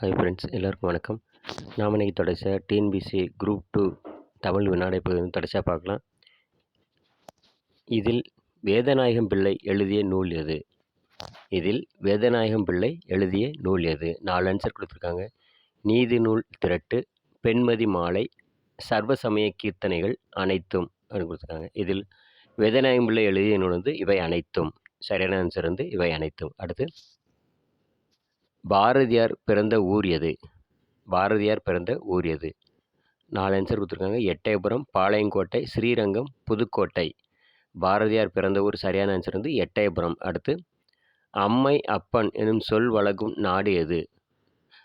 Hi friends எல்லாருக்கும் வணக்கம். நாம் இன்னைக்கு தொடர்ச்சியாக டிஎன்பிசி குரூப் டூ தமிழ் வினாடை பகுதி தொடர்ச்சியாக பார்க்கலாம். இதில் வேதநாயகம் பிள்ளை எழுதிய நூல் எது? இதில் வேதநாயகம் பிள்ளை எழுதிய நூல் எது? நாலு ஆன்சர் கொடுத்துருக்காங்க. நீதி நூல் திரட்டு பெண்மதி மாலை சர்வசமய கீர்த்தனைகள் அனைத்தும் அப்படின்னு கொடுத்துருக்காங்க. இதில் வேதநாயகம் பிள்ளை எழுதிய நூல் வந்து இவை அனைத்தும். சரியான ஆன்சர் வந்து இவை அனைத்தும். அடுத்து பாரதியார் பிறந்த ஊர் எது? பாரதியார் பிறந்த ஊர் எது? நாலு ஆன்சர் கொடுத்துருக்காங்க. எட்டயபுரம் பாளையங்கோட்டை ஸ்ரீரங்கம் புதுக்கோட்டை. பாரதியார் பிறந்த ஊர் சரியான ஆன்சர் வந்து எட்டயபுரம். அடுத்து அம்மை அப்பன் எனும் சொல் வழங்கும் நாடு எது?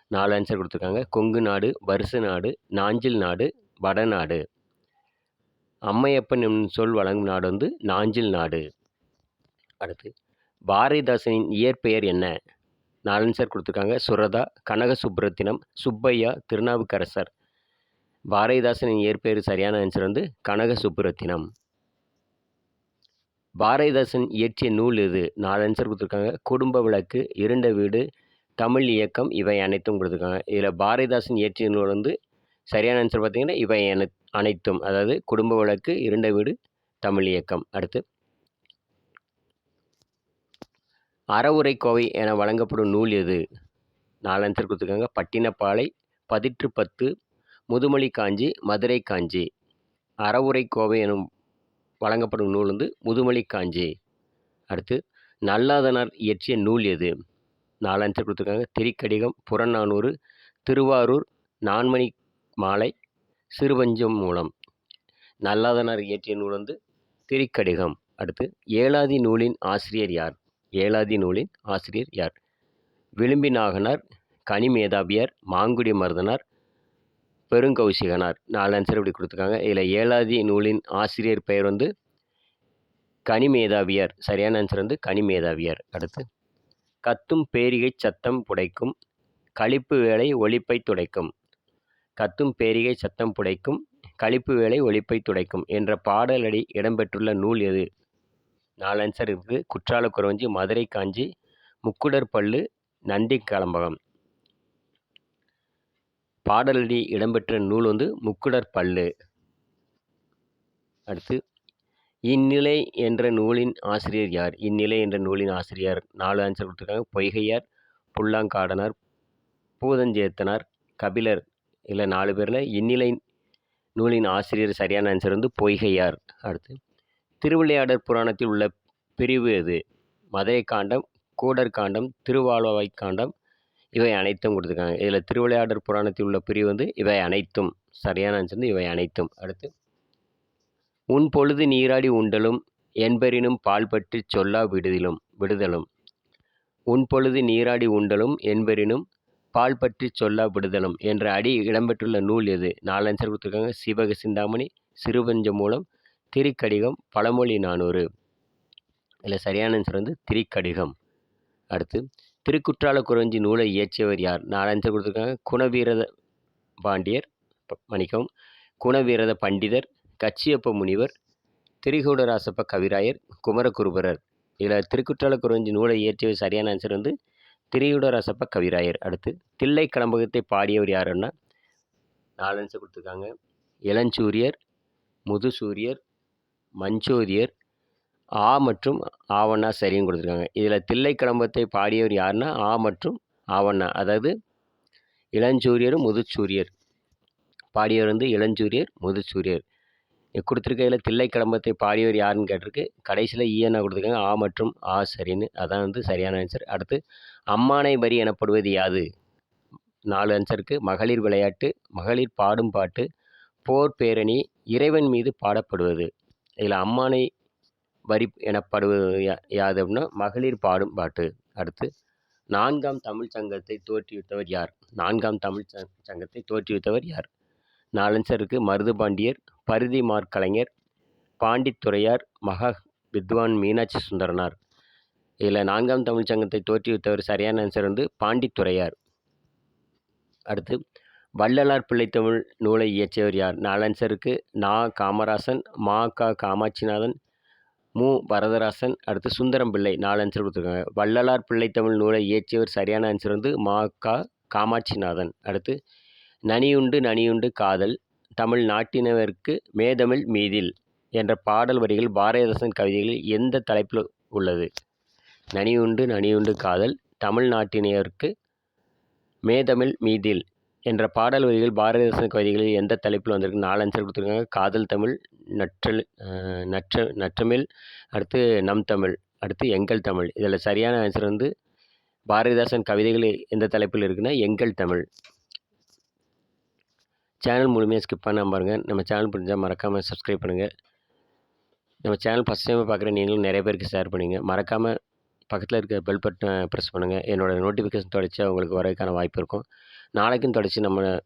நாலு ஆன்சர் கொடுத்துருக்காங்க. கொங்கு நாடு வருசு நாடு நாஞ்சில் நாடு வடநாடு அம்மையப்பன் என்னும் சொல் வழங்கும் நாடு வந்து நாஞ்சில் நாடு. அடுத்து பாரதிதாசனின் இயற்பெயர் என்ன? நாலு ஆன்சர் கொடுத்துருக்காங்க. சுரதா கனக சுப்ரத்தினம் சுப்பையா திருநாவுக்கரசர். பாரதிதாசனின் இயற்பெயர் சரியான ஆன்சர் வந்து கனக சுப்புரத்தினம் பாரதிதாசன் இயற்றிய நூல் இது நாலு ஆன்சர் கொடுத்துருக்காங்க. குடும்ப விளக்கு இருண்ட வீடு தமிழ் இயக்கம் இவை அனைத்தும் கொடுத்துருக்காங்க. இதில் பாரதிதாசன் இயற்றிய நூல் வந்து சரியான ஆன்சர் பார்த்தீங்கன்னா இவை அனைத்தும். அதாவது குடும்ப விளக்கு இருண்ட வீடு தமிழ் இயக்கம். அடுத்து அறவுரை கோவை என வழங்கப்படும் நூல் எது? நாலஞ்சர் கொடுத்துருக்காங்க. பட்டினப்பாலை பதிற்று பத்து முதுமொழி காஞ்சி மதுரை காஞ்சி அறவுரை கோவை எனும் வழங்கப்படும் நூல் வந்து முதுமொழி காஞ்சி அடுத்து நல்லாதனார் இயற்றிய நூல் எது? நாலஞ்சர் கொடுத்துருக்காங்க. திரிக்கடிகம் புறநானூறு திருவாரூர் நான்மணி மாலை சிறுவஞ்சம் மூலம். நல்லாதனார் இயற்றிய நூல் வந்து திரிக்கடிகம். அடுத்து ஏழாதி நூலின் ஆசிரியர் யார்? ஏழாதி நூலின் ஆசிரியர் யார்? விளிம்பி நாகனார் கனிமேதாவியார் மாங்குடி மருதனார் பெருங்கௌசிகனார். நாலு ஆன்சர் இப்படி கொடுத்துருக்காங்க. இதில் ஏழாதி நூலின் ஆசிரியர் பெயர் வந்து கனிமேதாவியார் சரியான ஆன்சர் வந்து கனிமேதாவியார் அடுத்து கத்தும் பேரிகை சத்தம் புடைக்கும் கழிப்பு வேலை ஒழிப்பை துடைக்கும். கத்தும் பேரிகை சத்தம் புடைக்கும் கழிப்பு வேலை ஒழிப்பை துடைக்கும் என்ற பாடலடி இடம்பெற்றுள்ள நூல் எது? நாலு ஆன்சர் இருக்குது குற்றால குறவஞ்சி மதுரை காஞ்சி முக்குடர் பல்லு நந்தி கலம்பகம். பாடலடி இடம்பெற்ற நூல் வந்து முக்குடர் பல்லு. அடுத்து இந்நிலை என்ற நூலின் ஆசிரியர் யார்? இந்நிலை என்ற நூலின் ஆசிரியர் நாலு ஆன்சர் கொடுத்துருக்காங்க. பொய்கையார் புல்லாங்காடனார் பூதஞ்சேத்தனார் கபிலர் இல்லை நாலு பேரில் இந்நிலை நூலின் ஆசிரியர் சரியான ஆன்சர் வந்து பொய்கையார். அடுத்து திருவிளையாடற் புராணத்தில் உள்ள பிரிவு எது? மதுரை காண்டம் கூடர் காண்டம் திருவாழ்வாய் காண்டம் இவை அனைத்தும் கொடுத்துருக்காங்க. இதில் திருவிளையாடற் புராணத்தில் உள்ள பிரிவு வந்து இவை அனைத்தும். சரியான ஆன்சர் வந்து இவை அனைத்தும். அடுத்து உன் பொழுது நீராடி உண்டலும் என்பரினும் பால் பற்றி சொல்லா விடுதலும் விடுதலும். உன் பொழுது நீராடி உண்டலும் என்பரினும் பால் பற்றி சொல்லா விடுதலும் என்ற அடி இடம்பெற்றுள்ள நூல் எது? நாலு ஆன்சர் கொடுத்துருக்காங்க. சிவக சிந்தாமணி சிறுபஞ்ச மூலம் திரிக்கடிகம் பழமொழி நானூறு. இதில் சரியான ஆன்சர் வந்து திரிக்கடிகம். அடுத்து திருக்குற்றால குறைஞ்சி நூலை இயற்றியவர் யார்? நாலு ஆன்சர் கொடுத்துருக்காங்க. குணவீரத பாண்டியர் மணிக்கவும் குணவீரத பண்டிதர் கச்சியப்ப முனிவர் திரிகூடராசப்ப கவிராயர் குமரகுருபரர். இதில் திருக்குற்றால குறைஞ்சி நூலை இயற்றியவர் சரியான ஆன்சர் வந்து திரிகூடராசப்ப கவிராயர். அடுத்து தில்லை கலம்பகத்தை பாடியவர் யாருன்னா நாலு ஆன்சர் கொடுத்துருக்காங்க. இளஞ்சூரியர் முதுசூரியர் மஞ்சோதியர் ஆ மற்றும் ஆவண்ணா சரின்னு கொடுத்துருக்காங்க. இதில் தில்லை கிளம்பத்தை பாடியவர் யாருன்னா ஆ மற்றும் ஆவண்ணா. அதாவது இளஞ்சூரியர் முதுச்சூரியர் பாடியவர் வந்து இளஞ்சூரியர் முதுச்சூரியர் கொடுத்துருக்கையில் தில்லை கிளம்பத்தை பாடியவர் யாருன்னு கேட்டிருக்கு? கடைசியில் ஈயனா கொடுத்துருக்காங்க. ஆ மற்றும் ஆ சரின்னு. அதான் வந்து சரியான ஆன்சர் அடுத்து அம்மானை வரி எனப்படுவது யாது? நாலு ஆன்சருக்கு மகளிர் விளையாட்டு மகளிர் பாடும் பாட்டு போர் பேரணி இறைவன் மீது பாடப்படுவது. இதில் அம்மானை வரி எனப்படுவது யாது அப்படின்னா மகளிர் பாடும் பாட்டு. அடுத்து நான்காம் தமிழ் சங்கத்தை தோற்றுவித்தவர் யார்? நான்காம் தமிழ் சங்கத்தை தோற்றுவித்தவர் யார்? நாலென்சருக்கு மருது பாண்டியர் பருதி மார்கலைஞர் பாண்டித்துறையார் மகா வித்வான் மீனாட்சி சுந்தரனார். இதில் நான்காம் தமிழ் சங்கத்தை தோற்றுவித்தவர் சரியான ஆன்சர் வந்து பாண்டித்துறையார். அடுத்து வள்ளலார் பிள்ளைத்தமிழ் நூலை இயற்றியவர் யார்? நாலன்சருக்கு நா. காமராசன் மா. கா. காமாட்சிநாதன் மு. வரதராசன் அடுத்து சுந்தரம் பிள்ளை நாலு ஆன்சர் கொடுத்துருக்காங்க. வள்ளலார் பிள்ளைத்தமிழ் நூலை இயற்றியவர் சரியான ஆன்சர் வந்து மா. கா. காமாட்சிநாதன். அடுத்து நனியுண்டு நனியுண்டு காதல் தமிழ் நாட்டினவருக்கு மேதமிழ் மீதில் என்ற பாடல் வரிகள் பாரதிதாசன் கவிதைகளில் எந்த தலைப்பில் உள்ளது? நனியுண்டு நனியுண்டு காதல் தமிழ் நாட்டினியர்க்கு மேதமிழ் மீதில் என்ற பாடல் வரிகள் பாரதிதாசன் கவிதைகளில் எந்த தலைப்பில் வந்திருக்கு? நாலு ஆன்சர் கொடுத்துருக்காங்க. காதல் தமிழ் நற்றல் நற்ற நற்றமிழ் அடுத்து நம் தமிழ் அடுத்து எங்கள் தமிழ். இதில் சரியான ஆன்சர் வந்து பாரதிதாசன் கவிதைகள் எந்த தலைப்பில் இருக்குன்னா எங்கள் தமிழ். சேனல் முழுமையாக ஸ்கிப் பண்ணாமல் பாருங்கள் நம்ம சேனல் புரிஞ்சால் மறக்காமல் சப்ஸ்கிரைப் பண்ணுங்கள் நம்ம சேனல் ஃபஸ்ட் டைம் பார்க்குற நீங்களும் நிறைய பேருக்கு ஷேர் பண்ணுங்க. மறக்காமல் பக்கத்தில் இருக்க பெல் பட்டனை ப்ரெஸ் பண்ணுங்கள் என்னோடய நோட்டிஃபிகேஷன் தொடர்ச்சி உங்களுக்கு வரதுக்கான வாய்ப்பு இருக்கும். நாளைக்கும் தொடர்ச்சி நம்ம